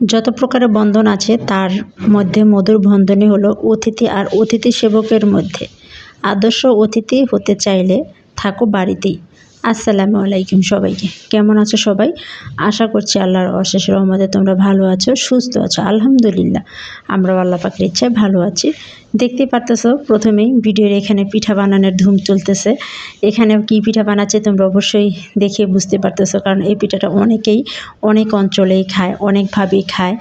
যত প্রকারের বন্ধন আছে, তার মধ্যে মধুর বন্ধনই হলো অতিথি আর অতিথি সেবকের মধ্যে। আদর্শ অতিথি হতে চাইলে থাকো বাড়িতেই। আসসালামু আলাইকুম সবাইকে। কেমন আছো সবাই? আশা করছি আল্লাহর অশেষ রহমতে তোমরা ভালো আছো, সুস্থ আছো। আলহামদুলিল্লাহ আমরা আল্লাহ পাকের ইচ্ছায় ভালো আছি। দেখতে পারতেছো, প্রথমেই ভিডিওর এখানে পিঠা বানানোর ধুম চলতেছে। এখানে কি পিঠা বানাচ্ছে তোমরা অবশ্যই দেখে বুঝতে পারতেছো, কারণ এই পিঠাটা অনেকেই অনেক অঞ্চলেই খায় অনেকভাবেই খায়।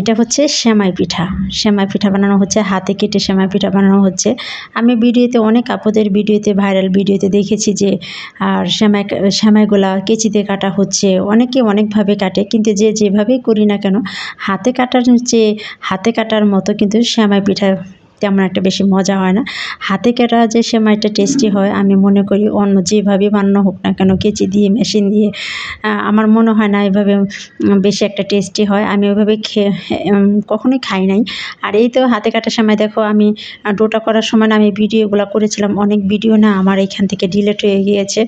এটা হচ্ছে সেমাই পিঠা। সেমাই পিঠা বানানো হচ্ছে, হাতে কেটে সেমাই পিঠা বানানো হচ্ছে। আমি ভিডিওতে, অনেক আপদের ভিডিওতে, ভাইরাল ভিডিওতে দেখেছি যে, আর সেমাই সেমাইগুলা কেচিতে কাটা হচ্ছে। অনেকে অনেকভাবে কাটে, কিন্তু যে যেভাবেই করি না কেন, হাতে কাটার যে, হাতে কাটার মতো কিন্তু সেমাই পিঠা তেমন একটা বেশি মজা হয় না। হাতে কাটা যে সেমাইটা টেস্টি হয়, আমি মনে করি অন্য যেভাবে বানানো হোক না কেন, কেচি দিয়ে, মেশিন দিয়ে আমার মনে হয় না এভাবে বেশি একটা টেস্টি হয়। আমি ওইভাবে খেয়ে কখনোই খাই নাই। আর এই তো হাতে কাটার সময় দেখো আমি ডোটা করার সময় আমি ভিডিওগুলো করেছিলাম, অনেক ভিডিও না আমার এখান থেকে ডিলেট হয়ে গিয়েছে।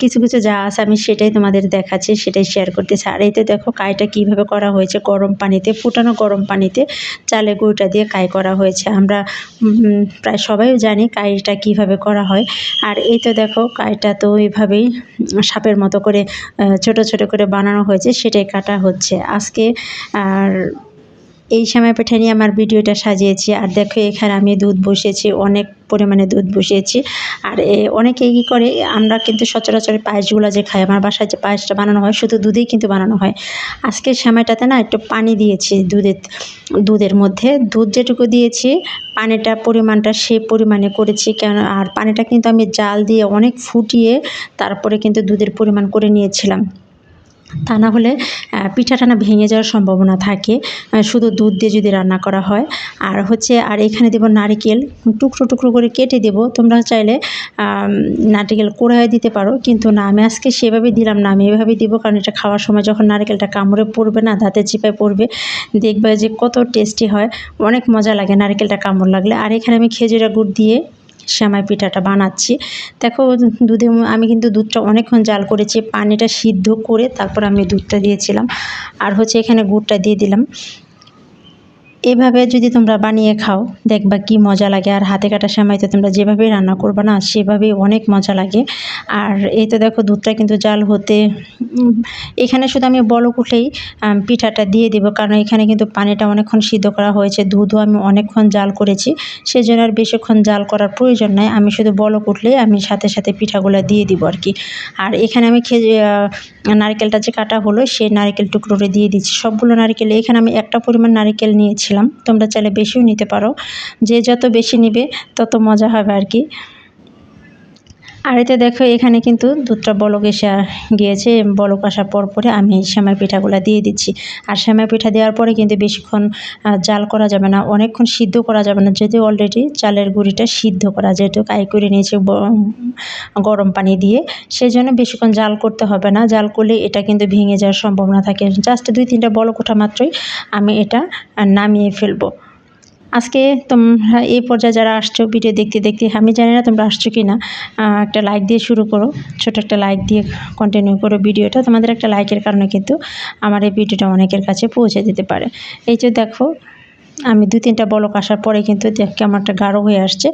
কিছু কিছু যা আছে আমি সেটাই তোমাদের দেখাচ্ছি, সেটাই শেয়ার করতেছি। আর এই তো দেখো কাইটা কীভাবে করা হয়েছে, গরম পানিতে, ফুটানো গরম পানিতে, চালে গুঁড়োটা দিয়ে কাই করা হয়েছে। আমরা প্রায় সবাই জানি কাইটা কীভাবে করা হয়। আর এই তো দেখো কাইটা তো এইভাবেই সাপের মতো করে ছোট ছোট করে বানানো হয়েছে, সেটাই কাটা হচ্ছে। আজকে আর এই সময় পিঠা নিয়ে আমার ভিডিওটা সাজিয়েছি। আর দেখো, এখানে আমি দুধ বসিয়েছি, অনেক পরিমাণে দুধ বসিয়েছি। আর এ অনেকে কী করে, আমরা কিন্তু সচরাচর পায়েসগুলো যে খাই, আমার বাসায় যে পায়েসটা বানানো হয়, শুধু দুধেই কিন্তু বানানো হয়। আজকে সময়টাতে না একটু পানি দিয়েছি দুধের দুধের মধ্যে। দুধ যেটুকু দিয়েছি, পানিটা, পরিমাণটা সে পরিমাণে করেছি। কেন, আর পানিটা কিন্তু আমি জাল দিয়ে অনেক ফুটিয়ে তারপরে কিন্তু দুধের পরিমাণ করে নিয়েছিলাম। তা না হলে আহ, পিঠাটা না ভেঙে যাওয়ার সম্ভাবনা থাকে। শুধু দুধ দিয়ে যদি রান্না করা হয়। আর হচ্ছে আর এখানে দেবো নারকেল। টুকরো টুকরো করে কেটে দেবো। তোমরা চাইলে নারকেল কোড়ায় দিতে পারো। কিন্তু না আমি আজকে সেভাবে দিলাম না। আমি এভাবেই দিব কারণ এটা খাওয়ার সময় যখন নারকেলটা কামড়ে পড়বে না দাঁতে চিপায় পড়বে দেখবে যে কত টেস্টি হয়। অনেক মজা লাগে নারকেলটা কামড় লাগলে। আর এখানে আমি খেজুরা গুড় দিয়ে সেমাই পিঠাটা বানাচ্ছি। দেখো, দুধে আমি কিন্তু দুধটা অনেকক্ষণ জাল করেছি, পানিটা সিদ্ধ করে তারপর আমি দুধটা দিয়েছিলাম। আর হচ্ছে এখানে গুড়টা দিয়ে দিলাম। এভাবে যদি তোমরা বানিয়ে খাও, দেখবা কি মজা লাগে। আর হাতে কাটা সময় তো তোমরা যেভাবেই রান্না করবে না, সেভাবেই অনেক মজা লাগে। আর এই তো দেখো দুধটা কিন্তু জাল হতে এখানে শুধু আমি বলক উঠলেই পিঠাটা দিয়ে দেবো। কারণ এখানে কিন্তু পানিটা অনেকক্ষণ সিদ্ধ করা হয়েছে। দুধও আমি অনেকক্ষণ জাল করেছি। সেজন্য আর বেশিক্ষণ জাল করার প্রয়োজন নাই। আমি শুধু বলক উঠলেই আমি সাথে সাথে পিঠাগুলো দিয়ে দিব আর কি। আর এখানে আমি খেয়ে নারকেলটা যে কাটা হলো, সেই নারকেল টুকরোটা দিয়ে দিচ্ছি। সবগুলো নারকেল, এখানে আমি একটা পরিমাণ নারকেল নিয়েছিলাম তোমরা চাইলে বেশিও নিতে পারো। যে যত বেশি নিবে তত মজা হবে আর কি। আর এতে দেখো, এখানে কিন্তু দুধটা বলক এসে গিয়েছে, বলক আসার পর পরে আমি সেমাই পিঠাগুলো দিয়ে দিচ্ছি। আর সেমাই পিঠা দেওয়ার পরে কিন্তু বেশিক্ষণ জাল করা যাবে না, অনেকক্ষণ সিদ্ধ করা যাবে না। যদিও অলরেডি চালের গুঁড়িটা সিদ্ধ করা, যেহেতু কাই করে নিয়েছে গরম পানি দিয়ে সেই জন্য বেশিক্ষণ জাল করতে হবে না। জাল করলে এটা কিন্তু ভেঙে যাওয়ার সম্ভাবনা থাকে। জাস্ট দুই তিনটা বলক ওঠা মাত্রই আমি এটা নামিয়ে ফেলব। আজকে তোমরা এই পর্যায়ে যারা আসছো ভিডিও দেখতে দেখতে, আমি জানি না তোমরা আসছো কি না একটা লাইক দিয়ে শুরু করো, ছোট একটা লাইক দিয়ে কন্টিনিউ করো ভিডিওটা তোমাদের একটা লাইকের কারণে কিন্তু আমার এই ভিডিওটা অনেকের কাছে পৌঁছে দিতে পারে। এই যে দেখো, আমি দু তিনটা বলক আসার পরে কিন্তু দেখ কেমন একটা গাঢ় হয়ে আসছে।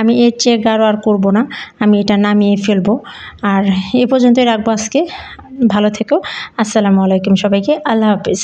আমি এর চেয়ে গাঢ় আর করব না, আমি এটা নামিয়ে ফেলব। আর এ পর্যন্তই রাখব আজকে। ভালো থেকো। আসসালামু আলাইকুম সবাইকে। আল্লাহ হাফিজ।